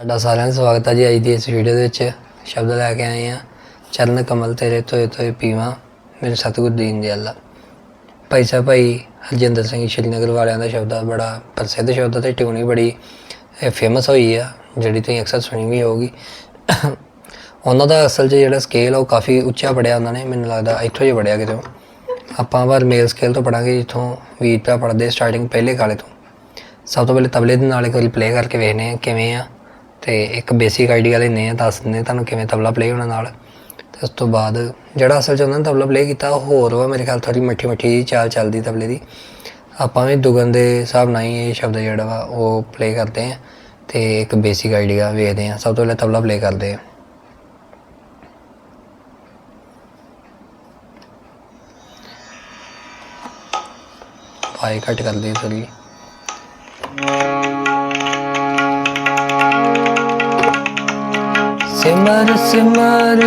ਤੁਹਾਡਾ ਸਾਰਿਆਂ ਦਾ ਸਵਾਗਤ ਹੈ ਜੀ ਅੱਜ ਦੀ ਇਸ ਵੀਡੀਓ ਦੇ ਵਿੱਚ। ਸ਼ਬਦ ਲੈ ਕੇ ਆਏ ਆ ਚਰਨ ਕਮਲ ਤੇਰੇ ਤੋਏ ਤੋਏ ਪੀਵਾਂ, ਮੇਰੇ ਸਤਿਗੁਰ ਦੀਨ ਦੇ ਅੱਲਾ। ਭਾਈ ਸਾਹਿਬ, ਭਾਈ ਹਰਜਿੰਦਰ ਸਿੰਘ ਸ਼੍ਰੀਨਗਰ ਵਾਲਿਆਂ ਦਾ ਸ਼ਬਦ ਆ, ਬੜਾ ਪ੍ਰਸਿੱਧ ਸ਼ਬਦ ਆ ਤੇ ਟਿਊਨ ਵੀ ਬੜੀ ਫੇਮਸ ਹੋਈ ਆ, ਜਿਹੜੀ ਤੁਸੀਂ ਅਕਸਰ ਸੁਣੀ ਵੀ ਹੋਊਗੀ। ਉਹਨਾਂ ਦਾ ਅਸਲ 'ਚ ਜਿਹੜਾ ਸਕੇਲ ਆ ਉਹ ਕਾਫੀ ਉੱਚਾ ਪੜਿਆ ਉਹਨਾਂ ਨੇ, ਮੈਨੂੰ ਲੱਗਦਾ ਇੱਥੋਂ ਹੀ ਪੜਿਆ ਕਿਤੇ। ਆਪਾਂ ਵਾਰ ਮੇਲ ਸਕੇਲ ਤੋਂ ਪੜਾਂਗੇ ਜਿੱਥੋਂ ਵੀਰ ਪਿਆ ਪੜਦੇ ਸਟਾਰਟਿੰਗ ਪਹਿਲੇ ਕਾਲੇ ਤੋਂ। ਸਭ ਤੋਂ ਪਹਿਲੇ ਤਬਲੇ ਦੇ ਨਾਲ ਇੱਕ ਵਾਰੀ ਪਲੇ ਕਰਕੇ ਵੇਖਨੇ ਆ ਕਿਵੇਂ ਆ। ਤੇ ਇੱਕ ਬੇਸਿਕ ਆਈਡੀਆ ਲੈਨੇ ਆ ਦੱਸ ਦਿੰਦੇ ਤੁਹਾਨੂੰ ਕਿਵੇਂ ਤਬਲਾ ਪਲੇ ਹੋਣਾ ਨਾਲ। ਤੇ ਉਸ ਤੋਂ ਬਾਅਦ ਜਿਹੜਾ ਅਸਲ ਚ ਉਹਨਾਂ ਨੇ ਤਬਲਾ ਪਲੇ ਕੀਤਾ, ਉਹ ਹੋਰ ਵਾ ਮੇਰੇ ਖਿਆਲ ਥੋੜੀ ਮਿੱਠੀ ਮਿੱਠੀ ਜਿਹੀ ਚਾਲ ਚੱਲਦੀ ਤਬਲੇ ਦੀ। ਆਪਾਂ ਵੀ ਦੁਗਨ ਦੇ ਹਿਸਾਬ ਨਾਲ ਹੀ ਇਹ ਸ਼ਬਦ ਜਿਹੜਾ ਵਾ, ਉਹ ਪਲੇ ਕਰਦੇ ਆ ਤੇ ਇੱਕ ਬੇਸਿਕ ਆਈਡੀਆ ਵੇਖਦੇ ਆ, ਸਭ ਤੋਂ ਪਹਿਲਾਂ ਤਬਲਾ ਪਲੇ ਕਰਦੇ ਆ। ਪਾਈ ਕੱਟ ਕਰਦੇ ਥੋੜੀ ਸਿਮਰ ਸਿਮਰ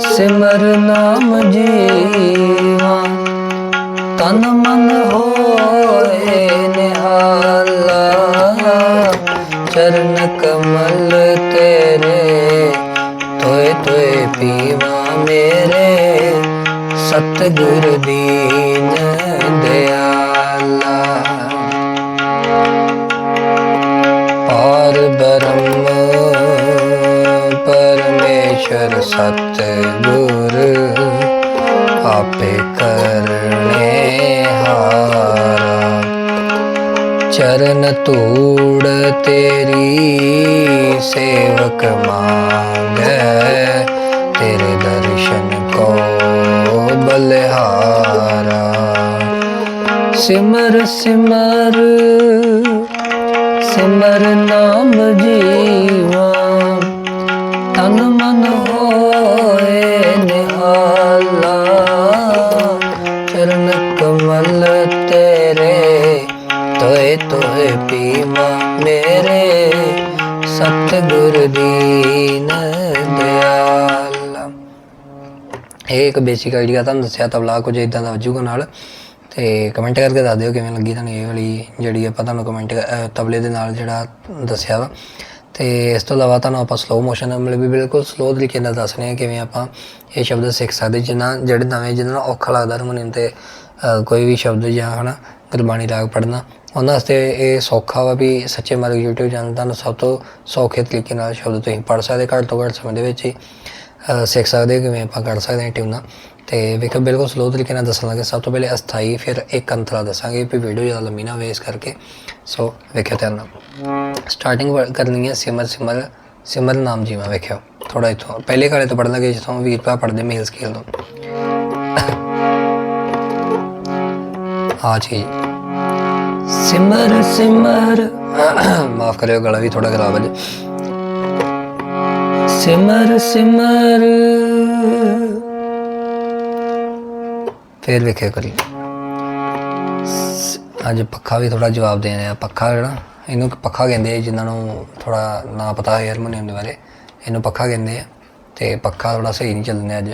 ਸਿਮਰ ਨਾਮ ਜੀਵਾ। ਤਨ ਮਨ ਹੋਏ ਨਿਹਾਲਾ, ਚਰਨ ਕਮਲ ਤੇਰੇ ਤੋਏ ਤੋਏ ਪੀਵਾ ਮੇਰੇ। ਸਤਿਗੁਰ ਦੀਨ ਦਿਆਲਾ ਪਰਮੇਸ਼ਰ ਸਤਿਗੁਰ ਆਪੇ ਕਰਨੇ ਹਾਰਾ। ਚਰਨ ਧੂੜ ਤੇਰੀ ਸੇਵਕ ਮੰਗੈ, ਤੇਰੇ ਦਰਸ਼ਨ ਕੋ ਬਲਿਹਾਰਾ। ਸਿਮਰ ਸਿਮਰ ਸਿਮਰ ਨਾਮ ਜੀਵਾ। ਤਨ ਮਨ ਹੋਏ ਨਿਹਾਲਾ, ਚਰਨ ਕਮਲ ਤੇਰੇ, ਤੋਏ ਤੋਏ ਪੀਵਾ ਮੇਰੇ, ਸਤਿਗੁਰ ਦੀਨ ਦਿਆਲਾ। ਇਹ ਇੱਕ ਬੇਸਿਕ ਆਈਡੀਆ ਤੁਹਾਨੂੰ ਦੱਸਿਆ, ਤਬਲਾ ਕੁਝ ਇਦਾਂ ਦਾ ਵਜੂਗਾ ਨਾਲ। ਤੇ ਕਮੈਂਟ ਕਰਕੇ ਦੱਸ ਦਿਓ ਕਿਵੇਂ ਲੱਗੀ ਤੁਹਾਨੂੰ ਇਹ ਵਾਲੀ ਜਿਹੜੀ ਆਪਾਂ ਤੁਹਾਨੂੰ ਕਮੈਂਟ ਤਬਲੇ ਦੇ ਨਾਲ ਜਿਹੜਾ ਦੱਸਿਆ ਵਾ। ਤੇ ਇਸ ਤੋਂ ਇਲਾਵਾ ਤੁਹਾਨੂੰ ਆਪਾਂ ਸਲੋ ਮੋਸ਼ਨ ਮਤਲਬ ਵੀ ਬਿਲਕੁਲ ਸਲੋ ਤਰੀਕੇ ਨਾਲ ਦੱਸ ਰਹੇ ਹਾਂ ਕਿਵੇਂ ਆਪਾਂ ਇਹ ਸ਼ਬਦ ਸਿੱਖ ਸਕਦੇ ਜਿਨ੍ਹਾਂ ਜਿਹੜੇ ਨਵੇਂ ਜਿਹਨਾਂ ਨੂੰ ਔਖਾ ਲੱਗਦਾ ਹਾਰਮੋਨੀਅਮ ਤੇ ਕੋਈ ਵੀ ਸ਼ਬਦ ਜਾਂ ਹਨਾ ਗੁਰਬਾਣੀ ਰਾਗ ਪੜ੍ਹਨਾ, ਉਹਨਾਂ ਵਾਸਤੇ ਇਹ ਸੌਖਾ ਵਾ ਵੀ ਸੱਚੇ ਮਾਰਗ YouTube ਚੈਨਲ ਤੁਹਾਨੂੰ ਸਭ ਤੋਂ ਸੌਖੇ ਤਰੀਕੇ ਨਾਲ ਸ਼ਬਦ ਤੁਸੀਂ ਪੜ੍ਹ ਸਕਦੇ, ਘੱਟ ਤੋਂ ਘੱਟ ਸਮੇਂ ਦੇ ਵਿੱਚ ਹੀ ਸਿੱਖ ਸਕਦੇ ਕਿਵੇਂ ਆਪਾਂ ਕਰ ਸਕਦੇ ਹਾਂ ਟਿਊਨਾਂ ਤੇ ਵੇਖੋ ਬਿਲਕੁਲ ਸਲੋ ਤਰੀਕੇ ਨਾਲ ਦੱਸਣ ਲੱਗੇ। ਸਭ ਤੋਂ ਪਹਿਲੇ ਅਸਥਾਈ, ਫਿਰ ਇੱਕ ਅੰਤਰਾ ਦੱਸਾਂਗੇ ਵੀ ਵੀਡੀਓ ਜ਼ਿਆਦਾ ਲੰਮੀ ਨਾ ਵੇਸ ਕਰਕੇ। ਸੋ ਵੇਖਿਓ ਧਿਆਨ ਨਾਲ। ਸਟਾਰਟਿੰਗ ਕਰਨੀ ਹੈ ਸਿਮਰ ਸਿਮਰ ਸਿਮਰ ਨਾਮ ਜੀਵਾ ਵੇਖਿਓ। ਥੋੜਾ ਇਥੋਂ, ਪਹਿਲੇ ਕਾਲੇ ਤੋਂ ਪੜਨ ਲੱਗੇ ਜਿੱਥੋਂ ਵੀਰ ਭਰਾ ਪੜਦੇ ਮੇਲ ਸਕੇਲ ਤੋਂ। ਆ ਚੀਜ਼। ਸਿਮਰ ਸਿਮਰ। ਮਾਫ ਕਰਿਓ, ਗਲਾ ਵੀ ਥੋੜਾ ਖਰਾਬ ਹੈ ਸਿਮਰ ਸਿਮਰ। ਫਿਰ ਵੇਖਿਆ ਕਰੀ ਅੱਜ ਪੱਖਾ ਵੀ ਥੋੜਾ ਜਵਾਬ ਦੇ ਰਿਹਾ। ਪੱਖਾ ਜਿਹੜਾ, ਇਹਨੂੰ ਪੱਖਾ ਕਹਿੰਦੇ ਆ, ਜਿਨ੍ਹਾਂ ਨੂੰ ਥੋੜਾ ਨਾ ਪਤਾ ਹੈ ਹਾਰਮੋਨੀਅਮ ਦੇ ਬਾਰੇ, ਇਹਨੂੰ ਪੱਖਾ ਕਹਿੰਦੇ ਆ। ਤੇ ਪੱਖਾ ਥੋੜਾ ਸਹੀ ਨਹੀਂ ਚੱਲਦਾ ਅੱਜ।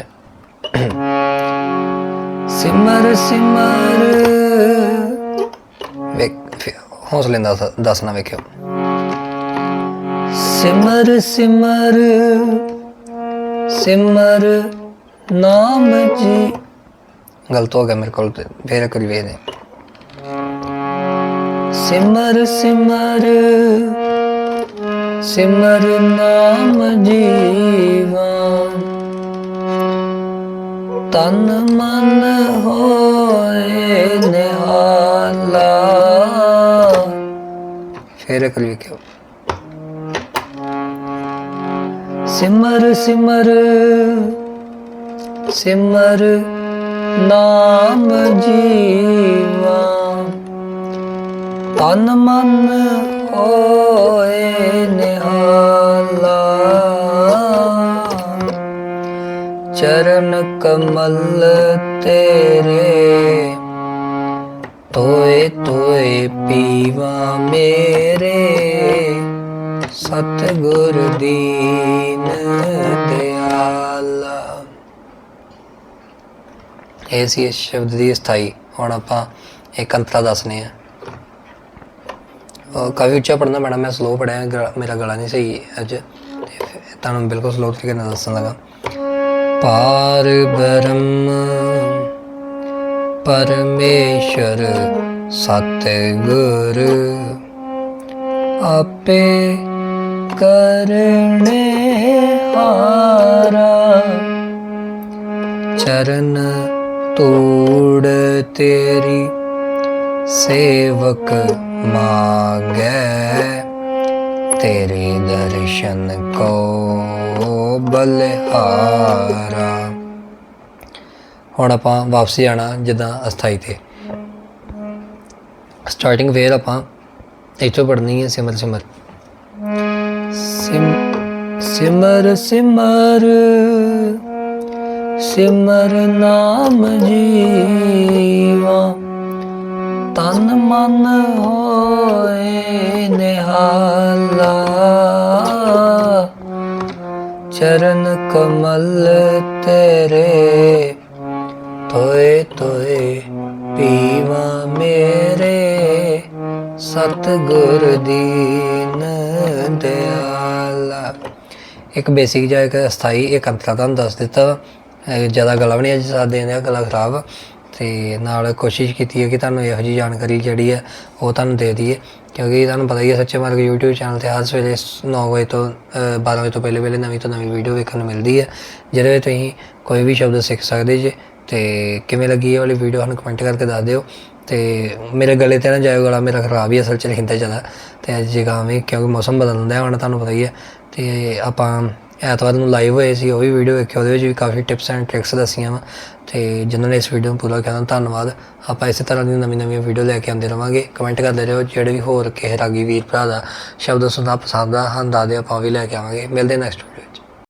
ਸਿਮਰ ਸਿਮਰ। ਵੇਖ ਹੌਸਲੇ ਦਾ ਦੱਸਣਾ ਵੇਖਿਓ। ਸਿਮਰ ਸਿਮਰ। ਸਿਮਰ ਨਾਮ ਜੀ। ਗਲਤ ਹੋ ਗਿਆ ਮੇਰੇ ਕੋਲ ਤੇ ਫੇਰ ਕਰੀ ਵੇਖਦੇ ਸਿਮਰ ਸਿਮਰ ਸਿਮਰ ਨਾਮ ਜੀਵਾ। ਤਨ, ਮਨ ਹੋਏ ਨਿਹਾਲਾ। ਫੇਰ ਕਰੀ ਵੇਖਿਓ। ਸਿਮਰ ਸਿਮਰ ਸਿਮਰ ਨਾਮ ਜੀਵਾ। ਤਨ ਮਨ ਹੋਏ ਨਿਹਾਲਾ। ਚਰਨ ਕਮਲ ਤੇਰੇ। ਤੋਏ ਤੋਏ ਪੀਵਾ ਮੇਰੇ। ਸਤਿਗੁਰ ਦੀ ਇਹ ਸੀ ਇਸ ਸ਼ਬਦ ਦੀ ਸਥਾਈ। ਹੁਣ ਆਪਾਂ ਇੱਕ ਅੰਤਰਾ ਦੱਸਨੇ ਆ ਅਹ ਕਾਫੀ ਉੱਚਾ ਪੜਨਾ ਮੈਡਮ ਮੈਂ ਸਲੋ ਪੜਿਆ ਮੇਰਾ ਗਲਾ ਨਹੀਂ ਸਹੀ ਅੱਜ। ਤੁਹਾਨੂੰ ਬਿਲਕੁਲ ਸਲੋ ਤਰੀਕੇ ਨਾਲ ਦੱਸਣ ਲੱਗਾ। ਪਾਰ ਬ੍ਰਹਮ, ਪਰਮੇਸ਼ਰ, ਸਤਿਗੁਰ, ਆਪੇ ਕਰਨੇ ਹਾਰਾ। ਚਰਨ ਤੂੜ ਤੇਰੀ ਸੇਵਕ ਮਾਗੈ। ਤੇਰੇ ਦਰਸ਼ਨ ਕੋ ਬਲਿਹਾਰਾ। ਹੁਣ ਆਪਾਂ ਵਾਪਸੀ ਆਣਾ ਜਿੱਦਾਂ ਅਸਥਾਈ ਤੇ। ਸਟਾਰਟਿੰਗ ਫੇਰ ਆਪਾਂ ਇੱਥੋਂ ਪੜ੍ਹਨੀ ਹੈ ਸਿਮਰ ਸਿਮਰ। ਸਿਮ ਸਿਮਰ ਸਿਮਰ ਸਿਮਰ ਨਾਮ ਜੀਵਾ। ਤਨ ਮਨ ਹੋਏ ਨਿਹਾਲਾ। ਚਰਨ ਕਮਲ ਤੇਰੇ ਤੋਏ ਤੋਏ ਪੀਵਾ ਮੇਰੇ। ਸਤਿਗੁਰ ਦੀਨ ਦਿਆਲਾ। ਇੱਕ ਬੇਸਿਕ ਜਿਹਾ ਇੱਕ ਸਥਾਈ ਇੱਕ ਅੰਤਰਾ ਤੁਹਾਨੂੰ ਦੱਸ ਦਿੱਤਾ। ਜ਼ਿਆਦਾ ਗਲਾ ਵੀ ਨਹੀਂ ਅੱਜ ਸਾਥ ਦੇਣ ਦਿਆ ਗਲਾ ਖਰਾਬ। ਆ। ਤੇ ਨਾਲ ਕੋਸ਼ਿਸ਼ ਕੀਤੀ ਹੈ ਕਿ ਤੁਹਾਨੂੰ ਇਹੋ ਜਿਹੀ ਜਾਣਕਾਰੀ ਜਿਹੜੀ ਹੈ ਉਹ ਤੁਹਾਨੂੰ ਦੇ ਦਈਏ। ਕਿਉਂਕਿ ਤੁਹਾਨੂੰ ਪਤਾ ਹੀ ਹੈ ਸੱਚੇ ਮਾਰਗ YouTube ਚੈਨਲ ਤੇ ਹਰ ਸਵੇਰੇ 9 ਵਜੇ ਤੋਂ ਅ, 12 ਵਜੇ ਤੋਂ ਪਹਿਲੇ ਪਹਿਲੇ ਨਵੀਂ ਤੋਂ ਨਵੀਂ ਵੀਡੀਓ ਵੇਖਣ ਨੂੰ ਮਿਲਦੀ ਹੈ ਜਿਹਦੇ ਵਿੱਚ ਤੁਸੀਂ ਕੋਈ ਵੀ ਸ਼ਬਦ ਸਿੱਖ ਸਕਦੇ ਜੇ। ਤੇ ਕਿਵੇਂ ਲੱਗੀ ਇਹ ਵਾਲੀ ਵੀਡੀਓ ਸਾਨੂੰ ਕਮੈਂਟ ਕਰਕੇ ਦੱਸ ਦਿਓ। ਤੇ ਮੇਰੇ ਗਲੇ ਤੇ ਨਾ ਜਾਇਓ ਗਲਾ ਮੇਰਾ ਖਰਾਬ ਹੀ ਅਸਲ ਚ ਰਹਿੰਦਾ ਜ਼ਿਆਦਾ। ਤੇ ਅੱਜ ਜਗ੍ਹਾ ਕਿਉਂਕਿ ਮੌਸਮ ਬਦਲਦਾ ਹੈ ਹੁਣ ਤੁਹਾਨੂੰ ਪਤਾ ਹੀ ਹੈ। ਤੇ ਆਪਾਂ ਐਤਵਾਰ ਨੂੰ ਲਾਈਵ ਹੋਏ ਸੀ, ਉਹ ਵੀ ਵੀਡੀਓ ਵੇਖਿਓ ਉਹਦੇ ਵਿੱਚ ਵੀ ਕਾਫੀ ਟਿਪਸ ਐਂਡ ਟ੍ਰਿਕਸ ਦੱਸੀਆਂ ਵਾ। ਤੇ ਜਿਨ੍ਹਾਂ ਨੇ ਇਸ ਵੀਡੀਓ ਨੂੰ ਪੂਰਾ ਕੀਤਾ ਧੰਨਵਾਦ। ਆਪਾਂ ਇਸੇ ਤਰ੍ਹਾਂ ਦੀ ਨਵੀਂ ਨਵੀਂ ਵੀਡੀਓ ਲੈ ਕੇ ਆਉਂਦੇ ਰਵਾਂਗੇ। ਕਮੈਂਟ ਕਰਦੇ ਰਹੋ, ਜਿਹੜੇ ਵੀ ਹੋਰ ਕਿਸੇ ਰਾਗੀ ਵੀਰ ਭਰਾ ਦਾ ਸ਼ਬਦ ਸੁਣਨਾ ਪਸੰਦ ਆ ਹਾਂ ਦੱਸ ਦਿਓ, ਆਪਾਂ ਉਹ ਵੀ ਲੈ ਕੇ ਆਵਾਂਗੇ। ਮਿਲਦੇ ਨੈਕਸਟ ਵੀਡੀਓ